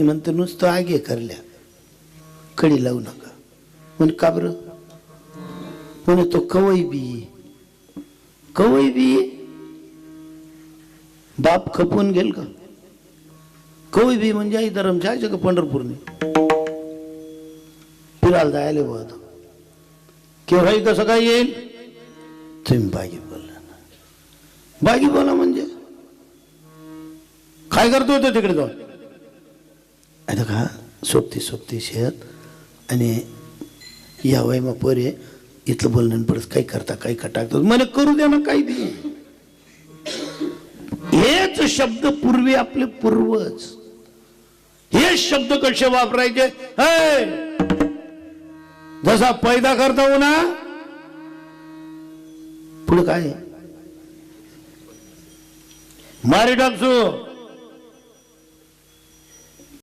घरातली म्हणते नुसतं आगे करल्या. कडी लावू नका. म्हणे का बरं? म्हणे तो कवई बी कवई बी बाप खपून गेल का? कवई बी म्हणजे आई धरम जायचं का पंढरपूरने? फिरायला जायला बुवा आता. केव्हाही कसं काय येईल? तुम्ही बागी बोलला ना. बागी बोला म्हणजे? काय करतो तो तिकडे जाऊन? आता का सोबती सोबती शेत आणि या वय मग पोरे इथलं बोलणं परत काही करता काही का मला करू द्या ना काही दे. हेच शब्द पूर्वी आपले पूर्वज. हे शब्द कसे वापरायचे? हे! जसा पैदा करता हो ना पुढे काय? मारी टाकतो.